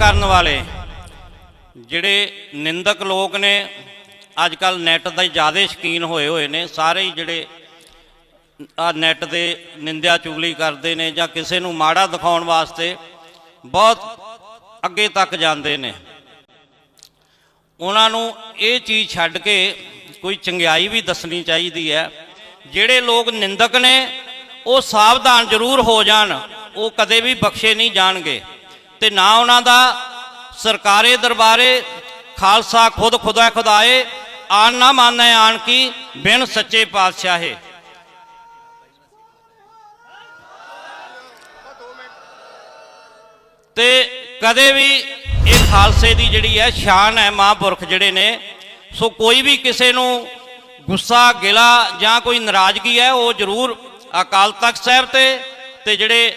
ਕਰਨ ਵਾਲੇ ਜਿਹੜੇ ਨਿੰਦਕ ਲੋਕ ਨੇ ਅੱਜ ਕੱਲ ਨੈਟ ਦਾ ਜ਼ਿਆਦਾ ਸ਼ਕੀਨ ਹੋਏ ਹੋਏ ਨੇ, ਸਾਰੇ ਹੀ ਜਿਹੜੇ ਆ ਨੈਟ ਦੇ ਨਿੰਦਿਆ ਚੁਗਲੀ ਕਰਦੇ ਨੇ ਜਾਂ ਕਿਸੇ ਨੂੰ ਮਾੜਾ ਦਿਖਾਉਣ ਵਾਸਤੇ ਬਹੁਤ ਅੱਗੇ ਤੱਕ ਜਾਂਦੇ ਨੇ। ਉਹਨਾਂ ਨੂੰ ਇਹ ਚੀਜ਼ ਛੱਡ ਕੇ ਕੋਈ ਚੰਗਿਆਈ ਵੀ ਦੱਸਣੀ ਚਾਹੀਦੀ ਹੈ। ਜਿਹੜੇ ਲੋਕ ਨਿੰਦਕ ਨੇ, ਉਹ ਸਾਵਧਾਨ ਜ਼ਰੂਰ ਹੋ ਜਾਣ, ਉਹ ਕਦੇ ਵੀ ਬਖਸ਼ੇ ਨਹੀਂ ਜਾਣਗੇ। ਤੇ ਨਾ ਉਹਨਾਂ ਦਾ ਸਰਕਾਰੇ ਦਰਬਾਰੇ ਖਾਲਸਾ ਖੁਦ ਖੁਦਾ ਖੁਦਾਏ ਆਣ ਨਾ ਮਾਨੈ ਆਣ ਕੀ ਬਿਨ ਸੱਚੇ ਪਾਤਸ਼ਾਹੇ। ਤੇ ਕਦੇ ਵੀ ਇਹ ਖਾਲਸੇ ਦੀ ਜਿਹੜੀ ਹੈ ਸ਼ਾਨ ਹੈ ਮਹਾਂਪੁਰਖ ਜਿਹੜੇ ਨੇ, ਸੋ ਕੋਈ ਵੀ ਕਿਸੇ ਨੂੰ ਗੁੱਸਾ, ਗਿਲਾ ਜਾਂ ਕੋਈ ਨਾਰਾਜ਼ਗੀ ਹੈ, ਉਹ ਜ਼ਰੂਰ ਅਕਾਲ ਤਖਤ ਸਾਹਿਬ ਤੇ ਤੇ ਜਿਹੜੇ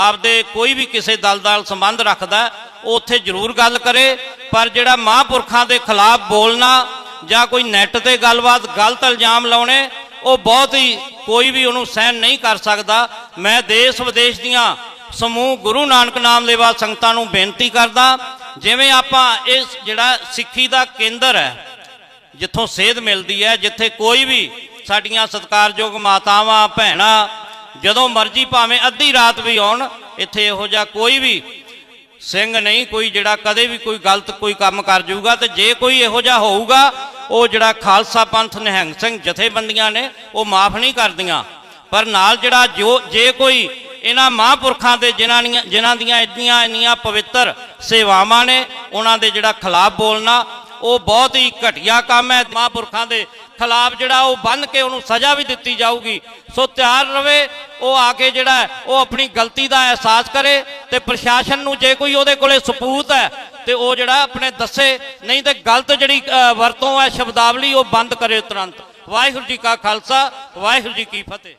ਆਪਦੇ ਕੋਈ ਵੀ ਕਿਸੇ ਦਲ ਨਾਲ ਸੰਬੰਧ ਰੱਖਦਾ ਉਹ ਉੱਥੇ ਜ਼ਰੂਰ ਗੱਲ ਕਰੇ, ਪਰ ਜਿਹੜਾ ਮਹਾਂਪੁਰਖਾਂ ਦੇ ਖਿਲਾਫ ਬੋਲਣਾ ਜਾਂ ਕੋਈ ਨੈਟ ਤੇ ਗੱਲਬਾਤ, ਗਲਤ ਇਲਜ਼ਾਮ ਲਾਉਣੇ, ਉਹ ਬਹੁਤ ਹੀ ਕੋਈ ਵੀ ਉਹਨੂੰ ਸਹਿਣ ਨਹੀਂ ਕਰ ਸਕਦਾ। ਮੈਂ ਦੇਸ਼ ਵਿਦੇਸ਼ ਦੀਆਂ ਸਮੂਹ ਗੁਰੂ ਨਾਨਕ ਨਾਮ ਲੇਵਾ ਸੰਗਤਾਂ ਨੂੰ ਬੇਨਤੀ ਕਰਦਾ, ਜਿਵੇਂ ਆਪਾਂ ਇਸ ਜਿਹੜਾ ਸਿੱਖੀ ਦਾ ਕੇਂਦਰ ਹੈ, ਜਿੱਥੋਂ ਸੇਧ ਮਿਲਦੀ ਹੈ, ਜਿੱਥੇ ਕੋਈ ਵੀ ਸਾਡੀਆਂ ਸਤਿਕਾਰਯੋਗ ਮਾਤਾਵਾਂ, ਭੈਣਾਂ ਜਦੋਂ ਮਰਜ਼ੀ ਭਾਵੇਂ ਅੱਧੀ ਰਾਤ ਵੀ ਆਉਣ, ਇੱਥੇ ਇਹੋ ਜਿਹਾ ਕੋਈ ਵੀ ਸਿੰਘ ਨਹੀਂ, ਕੋਈ ਜਿਹੜਾ ਕਦੇ ਵੀ ਕੋਈ ਗਲਤ ਕੋਈ ਕੰਮ ਕਰ ਜਾਊਗਾ ਤੇ ਜੇ ਕੋਈ ਇਹੋ ਜਿਹਾ ਹੋਊਗਾ, ਉਹ ਜਿਹੜਾ ਖਾਲਸਾ ਪੰਥ ਨਿਹੰਗ ਸਿੰਘ ਜਥੇਬੰਦੀਆਂ ਨੇ, ਉਹ ਮਾਫ ਨਹੀਂ ਕਰਦੀਆਂ। ਪਰ ਨਾਲ ਜਿਹੜਾ ਜੋ ਜੇ ਕੋਈ ਇਹਨਾਂ ਮਹਾਂਪੁਰਖਾਂ ਦੇ ਜਿਨ੍ਹਾਂ ਦੀਆਂ ਜਿਨ੍ਹਾਂ ਦੀਆਂ ਇੰਨੀਆਂ ਇੰਨੀਆਂ ਪਵਿੱਤਰ ਸੇਵਾਵਾਂ ਨੇ, ਉਹਨਾਂ ਦੇ ਜਿਹੜਾ ਖਿਲਾਫ ਬੋਲਣਾ, ਉਹ ਬਹੁਤ ਹੀ ਘਟੀਆ ਕੰਮ ਹੈ। ਮਹਾਂਪੁਰਖਾਂ ਦੇ ਖਿਲਾਫ ਜਿਹੜਾ ਉਹ ਬੰਨ ਕੇ ਉਹਨੂੰ ਸਜ਼ਾ ਵੀ ਦਿੱਤੀ ਜਾਊਗੀ। ਸੋ ਤਿਆਰ ਰਵੇ, ਉਹ ਆ ਕੇ ਜਿਹੜਾ ਉਹ ਆਪਣੀ ਗਲਤੀ ਦਾ ਅਹਿਸਾਸ ਕਰੇ ਤੇ ਪ੍ਰਸ਼ਾਸਨ ਨੂੰ ਜੇ ਕੋਈ ਉਹਦੇ ਕੋਲੇ ਸਬੂਤ ਹੈ ਤੇ ਉਹ ਜਿਹੜਾ ਆਪਣੇ ਦੱਸੇ, ਨਹੀਂ ਤੇ ਗਲਤ ਜਿਹੜੀ ਵਰਤੋਂ ਹੈ ਸ਼ਬਦਾਵਲੀ, ਉਹ ਬੰਦ ਕਰੇ ਤੁਰੰਤ। ਵਾਹਿਗੁਰੂ ਜੀ ਕਾ ਖਾਲਸਾ, ਵਾਹਿਗੁਰੂ ਜੀ ਕੀ ਫਤਿਹ।